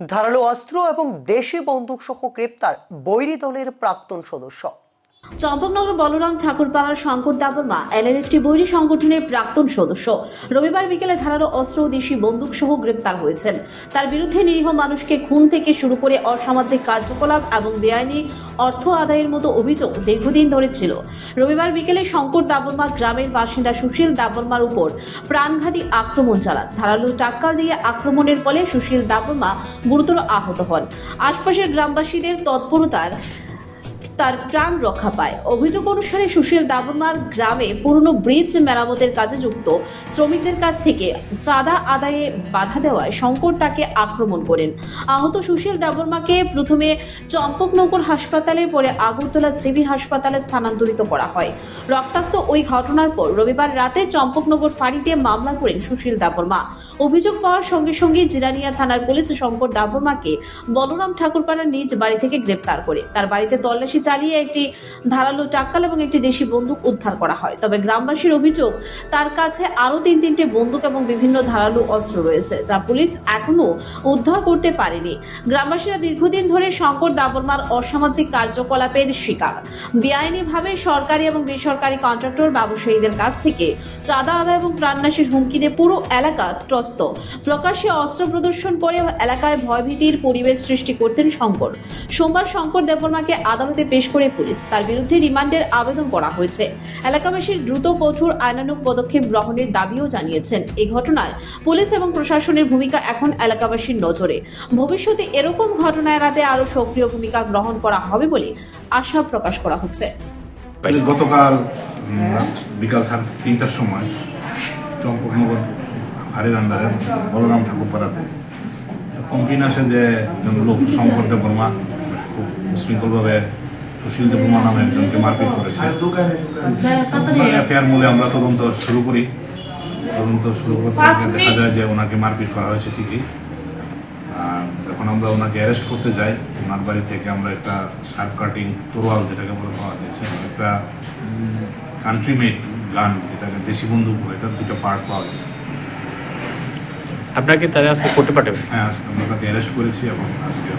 ধারালো অস্ত্র এবং দেশি বন্দুক সহ গ্রেপ্তার বৈরী দলের প্রাক্তন সদস্য। চম্পকনগর বলরাম ঠাকুরপাড়ার শঙ্কর দাবরমা এলএলএফটি বৈরী সংগঠনের প্রাক্তন সদস্য। রবিবার বিকেলে ধারালো অস্ত্র ও দেশি বন্দুক সহ গ্রেপ্তার হয়েছেন। তার বিরুদ্ধে নিরীহ মানুষকে খুন থেকে শুরু করে অসামাজিক কার্যকলাপ এবং বেআইনি অর্থ আদায়ের মতো অভিযোগ দীর্ঘদিন ধরে ছিল। রবিবার বিকেলে শঙ্কর দাবরমা গ্রামের বাসিন্দা সুশীল দাবরমার উপর প্রাণঘাতী আক্রমণ চালান। ধারালো টাক্কাল দিয়ে আক্রমণের ফলে সুশীল দাবরমা গুরুতর আহত হন। আশপাশের গ্রামবাসীদের তৎপরতার তার প্রাণ রক্ষা পায়। অভিযোগ অনুসারে সুশীল দাবরমার গ্রামে পুরনো ব্রিজ মেরামতের কাজে যুক্ত। শ্রমিকদের কাছ থেকে চাঁদা আদায়ে বাধা দেওয়ায় শঙ্কর তাকে আক্রমণ করেন। আহত সুশীল দাবরমাকে প্রথমে চম্পকনগর হাসপাতালে, পরে আগরতলা জিবি হাসপাতালে স্থানান্তরিত করা হয়। রক্তাক্ত ওই ঘটনার পর রবিবার রাতে চম্পকনগর ফাঁড়িতে মামলা করেন সুশীল দাবরমা অভিযোগ পাওয়ার সঙ্গে সঙ্গে জিরানিয়া থানার পুলিশ শঙ্কর দাবরমাকে বলরাম ঠাকুরপাড়ার নিজ বাড়ি থেকে গ্রেপ্তার করে। তার বাড়িতে তল্লাশি চালিয়ে একটি ধারালো টাক্কাল এবং একটি দেশি বন্দুক উদ্ধার করা হয়। তবে গ্রামবাসীর অভিযোগ, তার কাছে আরও তিন তিনটে বন্দুক এবং বিভিন্ন ধারালো অস্ত্র রয়েছে, যা পুলিশ এখনও উদ্ধার করতে পারেনি। গ্রামবাসীরা দীর্ঘদিন ধরে শঙ্কর দাবরমার অসামাজিক কার্যকলাপের শিকার। বেআইনিভাবে সরকারি এবং বেসরকারি কন্ট্রাক্টর ব্যবসায়ীদের কাছ থেকে চাঁদা আদায় এবং প্রাণনাশের হুমকি দিয়ে পুরো এলাকা ত্রস্ত। প্রকাশ্যে অস্ত্র প্রদর্শন করে এলাকায় ভয়ভীতির পরিবেশ সৃষ্টি করতেন শঙ্কর। সোমবার শঙ্কর দেববর্মাকে আদালতে পেশ করে পুলিশ। তার বিরুদ্ধে রিমান্ডের আবেদন করা হয়েছে। এলাকাবাসীর দ্রুত কঠোর আইনানুগ পদক্ষেপ গ্রহণের দাবিও জানিয়েছেন। এই ঘটনায় পুলিশ এবং প্রশাসনের ভূমিকা এখন এলাকাবাসীর নজরে। ভবিষ্যতে এরকম ঘটনা এড়াতে আরও সক্রিয় ভূমিকা গ্রহণ করা হবে বলে আশা প্রকাশ করা হচ্ছে। গতকাল বিকাল তিনটার সময় চম্পকনগর হারের আন্ডারে বলরাম ঠাকুরপাড়াতে কমপ্লেন আসে যে লোক শঙ্কর দেব বর্মা খুব উশৃঙ্খলভাবে সুশীল দেব নামে একজনকে মারপিট করেছে। এফআইআর মূলে আমরা তদন্ত শুরু করি। তদন্ত শুরু করতে দেখা যায় যে ওনাকে মারপিট করা হয়েছে ঠিকই। আর এখন আমরা ওনাকে অ্যারেস্ট করতে যাই। ওনার বাড়ি থেকে আমরা একটা শার্প কাটিং তোরওয়াল যেটাকে বলে পাওয়া যাচ্ছে একটা কান্ট্রি মেড গান যেটাকে দেশি বন্দুক বলে এটার দুটো পার্ট পাওয়া গেছে। আপনাকে তারা আজকে করতে পাঠাবে? হ্যাঁ আজকে আমরা তাকে অ্যারেস্ট করেছি এবং আজকে